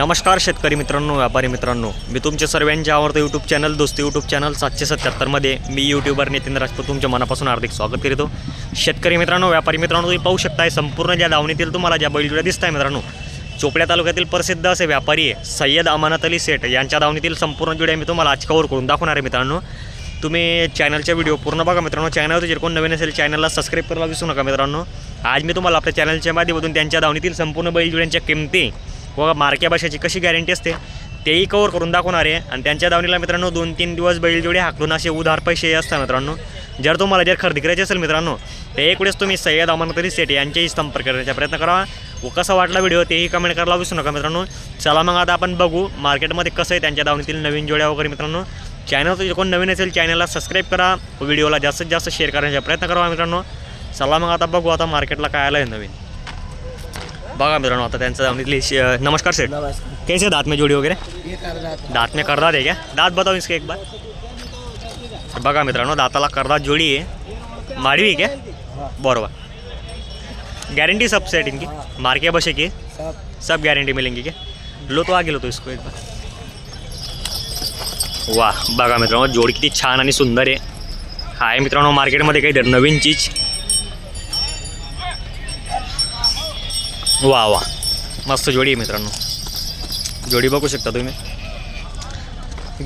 नमस्कार शेतकरी मित्रांनो व्यापारी मित्रांनो. मी तुमचे सर्वांचे आवडतं YouTube channel Dosti YouTube channel सातशे सत्याहत्तरमध्ये मी यूट्यूबर नितीन राजपूत तुमच्या मनापासून हार्दिक स्वागत करीतो. शेतकरी मित्रांनो व्यापारी मित्रांनो तुम्ही पाहू शकताय संपूर्ण ज्या दावणीतील तुम्हाला ज्या बैलजोड्या दिसत आहे मित्रांनो चोपड्या तालुक्यातील प्रसिद्ध असे व्यापारी आहे सय्यद अमानत अली सेठ. यांच्या दावणीतील संपूर्ण जुड्या मी तुम्हाला आज कवर करून दाखवणार आहे मित्रांनो. तुम्ही चॅनलचा व्हिडिओ पूर्ण बघा मित्रांनो. चॅनलवर जर कोण नवीन असेल चॅनलला सबस्क्राईब करायला विसरू नका मित्रांनो. आज मी तुम्हाला आपल्या चॅनलच्या माध्यमातून त्यांच्या दावणीतील संपूर्ण बैलजोड्यांच्या किमती व मार्क्या भाषेची कशी गॅरंटी असते तेही कवर करून दाखवणार आहे. आणि त्यांच्या दावणीला मित्रांनो दोन तीन दिवस बैलजोडी हाकलून असे उधार पैसे असतात मित्रांनो. जर तुम्हाला जर खरेदी करायची असेल मित्रांनो तर एक वेळेस तुम्ही सय्यद अमानतरी सेठ यांच्याही संपर्क करण्याचा प्रयत्न करा. व कसा वाटला व्हिडिओ तेही कमेंट करायला विसरू नका मित्रांनो. चला मग आता आपण बघू मार्केटमध्ये कसं आहे त्यांच्या दावणीतील नवीन जोड्या वगैरे मित्रांनो. चॅनल कोण नवीन असेल चॅनलला सबस्क्राईब करा. व्हिडिओला जास्तीत जास्त शेअर करण्याचा प्रयत्न करा मित्रांनो. चला मग आता बघू आता मार्केटला काय आलं आहे नवीन. बघा मित्रांनो आता त्यांचं शे- नमस्कार सेठ नमस्कार. कैसे दांत में जोड़ी ये करदात दांत में करदात है क्या? दांत बताओ इसके एक बार। बघा मित्रांनो दाताला करदात जोडी आहे माडवी आहे क्या? बरोबर। गारंटी सब सेट इनकी? मार्के बसे की सब। गारंटी मिलेंगी क्या? लो तो आगे लो तो इसको एक बार। वाह बघा मित्रांनो जोडी किती छान आणि सुंदर आहे हा। आहे मित्रांनो मार्केटमध्ये काहीतरी नवीन चीज वा वा मस्त जोडी आहे मित्रांनो। जोडी बघू शकता तुम्ही।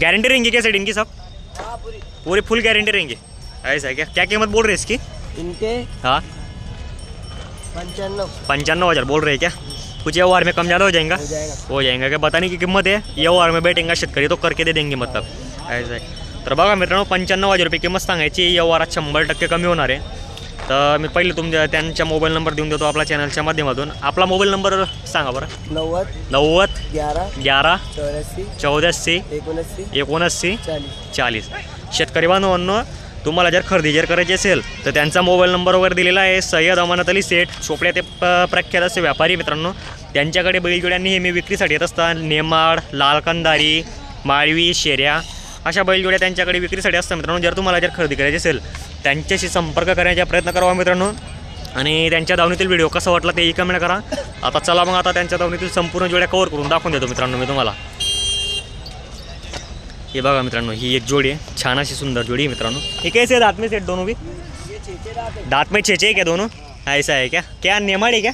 गारंटी रहेंगी क्या सेट इनकी सब? हाँ पूरी पूरी फुल गारंटी रहेंगी। ऐसा है क्या? क्या कीमत बोल रहे हैं इसकी? इनके हाँ। पंचानवे। पंचानवे हज़ार बोल रहे हैं क्या? कुछ व्यवहार में कम ज़्यादा हो जाएगा? हो जाएगा। हो जाएगा। क्या बताने की किंमत आहे व्यवहार में बैठेंगा शेतकरी तो करके दे देंगे मतलब। ऐसा आहे तर बघा मित्रांनो पंच्याण्णव हज़ार रुपये कीमत सांगायची व्यवहारात शंभर टक्के कमी होणार आहे। तर मी पहिले तुमच्या त्यांच्या मोबाईल नंबर देऊन देतो आपल्या चॅनलच्या माध्यमातून. आपला मोबाईल नंबर सांगा बरं. नव्वद नव्वद ग्यारह ग्यारा चौरासी चौदाशे एकोणऐंशी चाळीस. शेतकरी बांधवांनो तुम्हाला जर खरेदी जर करायची असेल तर त्यांचा मोबाईल नंबर वगैरे दिलेला आहे सय्यद अमानत अली सेठ चोपड्या ते प- प्रख्यात असे व्यापारी मित्रांनो. त्यांच्याकडे बैलजोड्या नेहमी विक्रीसाठी येत असतात. नेमाड लालकंदारी माळवी शेऱ्या अशा बैलजोड्या त्यांच्याकडे विक्रीसाठी असतात मित्रांनो जर तुम्हाला जर खरेदी करायची असेल त्यांच्याशी संपर्क करण्याचा प्रयत्न करावा मित्रांनो. आणि त्यांच्या दावणीतील व्हिडिओ कसा वाटला तेही कमेंट करा. आता चला मग आता त्यांच्या दावणीतील संपूर्ण जोड्या कवर करून दाखवून देतो मित्रांनो मी तुम्हाला. हे बघा मित्रांनो ही एक जोडी आहे. छान अशी सुंदर जोडी आहे मित्रांनो. हे कैसे दांत में सेट दोनों भी? दातमे छेचे दात में छेचे क्या दोनों? ऐसा आहे क्या? क्या नेमाडी क्या?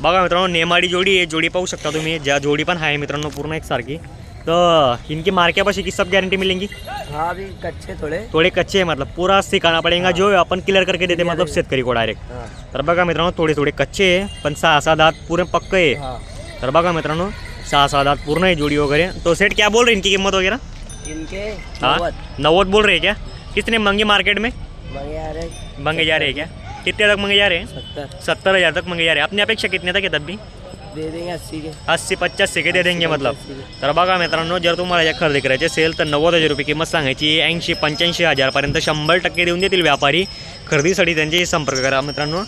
बघा मित्रांनो नेमाडी जोडी आहे. जोडी पाहू शकता तुम्ही. ज्या जोडी पण आहे मित्रांनो पूर्ण एक तर इनकी मार्क्यापाशी की सब गारंटी मिलेंगी? हाँ अभी कच्चे थोड़े। थोडे कच्चे आहे मतलब पूरा सिखाना पडेगा जो है। अपन क्लियर करके देते मतलब शेतकरी को डायरेक्ट हाँ। तर बघा मित्रांनो थोडे थोडे कच्चे आहे पण सहा सहा दात पूरे पक्के आहे हाँ। तर बघा मित्रांनो सहा सहा दात पूर्ण आहे जोडी वगैरे। तो सेट क्या बोल रहे हैं इनकी किंमत वगैरह इनके हाँ? नव्वद। नव्वद बोल रहे हैं क्या? कितने मंगे मार्केट में? मंगे जा रहे हैं क्या? कितने तक मंगे जा रहे हैं? सत्तर। सत्तर हज़ार तक मंगे जा रहे हैं। अपनी अपेक्षा कितने तक है तब भी? दे देंगे अस्सी के। अस्सी पचास के दे देंगे मतलब। अस्सी के। तर बघा मित्रांनो जर तुम्हाला या खरेदी करायची असेल तर नव्वद हज़ार रुपये किंमत सांगायची ऐंशी पंच्याऐंशी हजारपर्यंत शंभर टक्के देऊन देतील व्यापारी. खरेदीसाठी त्यांच्याशी संपर्क करा मित्रांनो.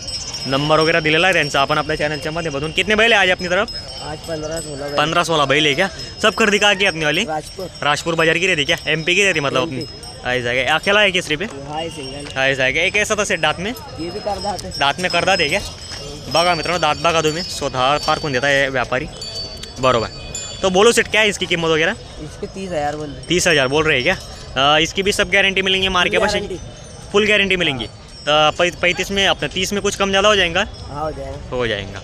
नंबर वगैरह दिलेला आहे त्यांचा. आपण आपल्या चॅनलच्या माध्यमातून कितने बैल है आज अपनी तरफ़? आज पंद्रह सोलह बैल। पंद्रह सोलह बैल है क्या सब खरीदी कहाँ की अपनी वाली राजपूत राजपुर बाज़ार की रहती क्या? एम पी की रहती मतलब अपनी ऐसा है अकेला है किस पे? हाई सिंगल. ऐसा है क्या एक ऐसा था सेट दांत में? ये भी है. दात में करदा दे क्या? बघा मित्रांनो दात बघा तुम्ही. स्वतः पारखून देता है व्यापारी. बरोबर. तो बोलो सेट क्या है इसकी कीमत वगैरह इसके तीस हज़ार बोल रहे. तीस हज़ार बोल रहे हैं क्या? अ, इसकी भी सब गारंटी मिलेंगी मार्के Full बस फुल गारंटी मिलेंगी. तो पैंतीस में अपने तीस में कुछ कम ज़्यादा हो जाएगा? हाँ हो जाएगा. हो जाएगा.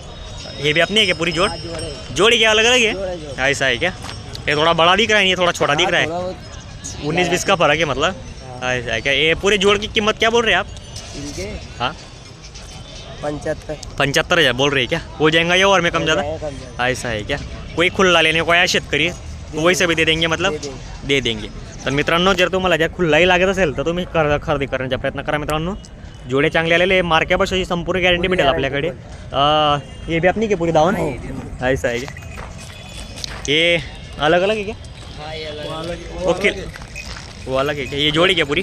ये भी अपनी है क्या पूरी जोड़? आज जोड़े क्या अलग अलग है है. ऐसा है क्या? ये थोड़ा बड़ा दिख रहा है ये थोड़ा छोटा दिख रहा है. हाँ, उन्नीस बीस का फ़र्क है मतलब. ऐसा है क्या? ये पूरे जोड़ की कीमत क्या बोल रहे हैं आप? हाँ. पंचहत्तर पंचहत्तर हज़ार बोल रहे हैं क्या? हो जाएगा ये और में कम ज़्यादा। ऐसा है क्या? कोई खुल्ला लेने को आया शेतकरी? तो वैसे भी दे देंगे मतलब? दे देंगे। दे देंगे. तर मित्रांनो जर तुम्हाला ज्या खुल्लाही लागत असेल तर तुम्ही कर खरेदी करण्याचा प्रयत्न करा मित्रांनो. जोडे चांगले आलेले मार्क्या बसाची संपूर्ण गॅरंटी पूरी भेटेल guarantee आपल्याकडे. अं, ये भी अपनी की पूरी दावण ऐसा है क्या? ये अलग अलग है क्या? ओके. वो अलग है क्या? ये जोड़ी क्या पूरी.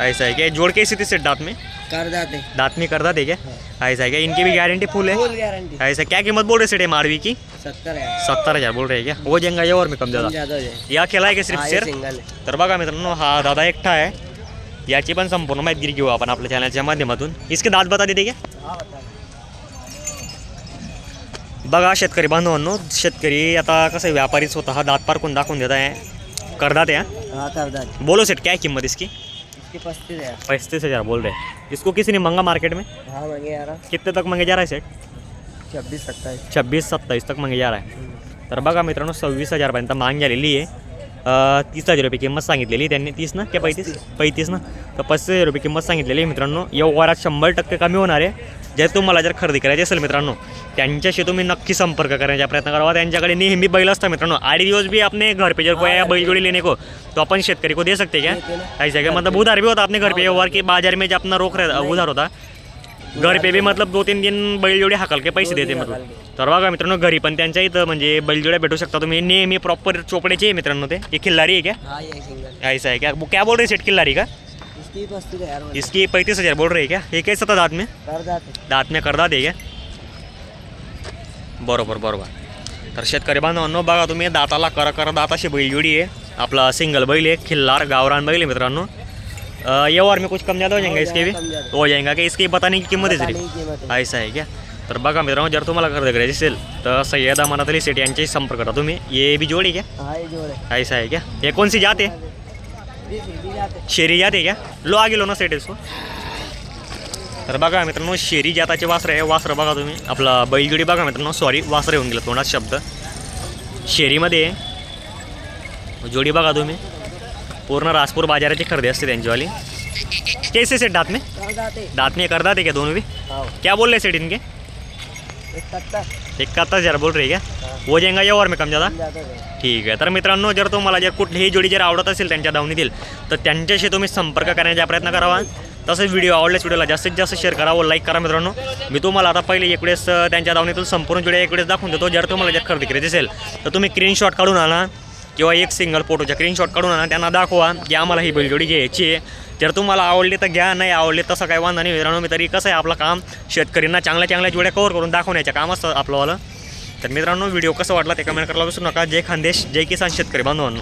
ऐसा है क्या? जोड़ कैसी थी सेट दांत में? कर जाते दांत में करदा दे क्या ऐसा है क्या? इनकी भी गारंटी फुल है? फुल गारंटी ऐसा क्या कीमत बोल रहे सेट मारवी की? सत्तर सत्तर हज़ार बोल रहे क्या? हो जाएगा ये और में कम ज़्यादा? हो। या आहे का सिर्फ़ हाँ, ये शेर है। तर बघा मित्रांनो हा दादा एकटा आहे याची पण संपूर्ण माहिती घेऊ आपण आपल्या चॅनलच्या माध्यमातून। इसके दात बता देते क्या? हाँ बघा शेतकरी बांधवांनो शेतकरी आता कसं आहे, व्यापारीच होता दात पारकून दाखवून देत आहे करदात है हाँ? हाँ करदाते बोलो सेट क्या है कीमत इसकी? है पैंतीस हज़ार बोल रहे इसको किसी ने मंगा मार्केट में? हाँ मंगे कितने तक मंगे जा रहा है सेट छब्बीस सत्ताईस छब्बीस सत्ताईस तक मंगे जा रहा है। तर बघा मित्रांनो सव्वीस हजारपर्यंत माग झालेली आहे. तीस हज़ार रुपये किंमत सांगितलेली त्यांनी. तीस ना? क्या पैतीस? पैतीस ना? तर पस्तीस हज़ार रुपये किंमत सांगितलेली आहे मित्रांनो. या वरात शंभर टक्के कमी होणार आहे. जर तुम्हाला जर खरेदी करायची असेल मित्रांनो त्यांच्याशी तुम्ही नक्की संपर्क करण्याचा प्रयत्न करावा. त्यांच्याकडे नेहमी बैल असतात मित्रांनो. आठ दिवस भी अपने घर पे जर कोई बैल जोड़ी लेने को तो अपन शेतकरी को दे सकते क्या। ऐसा क्या? मतलब उधार भी होता अपने घर पे और कि बाजार में जो अपना रोक रहे उधार होता घर पे बी मतलब दो तीन दिन बैलजोडी हाकल के पैसे देते मतलब। तर बघा मित्रांनो घरी पण त्यांच्या इथं म्हणजे बैलजोड्या भेटू शकता तुम्ही. नेहमी प्रॉपर चोपड्याचे आहे मित्रांनो ते. ये खिल्लारी आहे हाँ सिंगल. ऐसा है क्या? बोल रहे सेट खिल्लारी का? इसकी है इसकी पैंतीस हज़ार बोल रहे है क्या? हे कैसा था दात में? दात में करदा दे क्या? बरोबर बरोबर। तर शेतकरी बांधवांनो बघा तुम्ही दाताला कर कर दात अशी बैलजोडी आहे आपला सिंगल बैल आहे खिल्लार गावरान बैल आहे मित्रांनो। ये और में कुछ कम ज़्यादा हो जाएँगे इसके भी? हो जाएगा कि इसकी बताने की कीमत है सिर्फ़ बताने की कीमत है। ऐसा आहे क्या? तर बघा मित्रांनो जर तुम्हाला खरेदी करायची असेल तर सय्यदा मनातली सेट यांच्याशी संपर्क करा तुम्ही. ये भी जोड़ी क्या? ये जोड़ ऐसा है क्या? ये कौन सी जात है? जाते शेरी जात क्या? लो आगे लो ना सेट इसको. तर बघा मित्रांनो शेरी जाताचे वासरं आहे वासरं बघा तुम्ही. आपला बैलजोडी बघा मित्रांनो. सॉरी वासरं येऊन गेलं तोंडात शब्द. शेरीमध्ये. जोडी बघा तुम्ही. पूर्ण राजपूर बाजाराची खरेदी असते त्यांचीवाली. कैसे सेट दात में करदाते. दात में कर दाते क्या दोनों भी क्या बोल रहे सेट इनके? इक्काहत्तर हज़ार बोल रही है क्या? हाँ. हो जाएगा या और में कम थे ठीक आहे तर मित्रांनो जर तुम्हाला जर कुठलीही जोडी जर आवडत असेल त्यांच्या धावणीतील तर त्यांच्याशी तुम्ही संपर्क करण्याचा प्रयत्न करावा. तसेच व्हिडिओ आवडल्यास व्हिडिओला जास्तीत जास्त शेअर करा व लाईक करा मित्रांनो. मी तुम्हाला आता पहिले अं, त्यांच्या धावणीतील संपूर्ण जोड्या एक वेळेस दाखवून देतो. जर तुम्हाला जर खरेदी करायची असेल तर तुम्ही स्क्रीनशॉट काढून आणा. किंवा एक सिंगल फोटोच्या स्क्रीनशॉट काढून आणा त्यांना दाखवा की आम्हाला ही बैलजोडी घ्यायची आहे. जर तुम्हाला आवडली तर घ्या नाही आवडली तसं काही वांधा नाही. मित्रांनो मी तरी कसं आहे आपलं काम शेतकऱ्यांना चांगल्या चांगल्या जोड्या कवर करून दाखवण्याचं काम असतं आपलंवालं तर मित्रांनो व्हिडिओ कसं वाटला ते कमेंट करायला विसरू नका. जय खानदेश जय किसान शेतकरी बांधवांनो.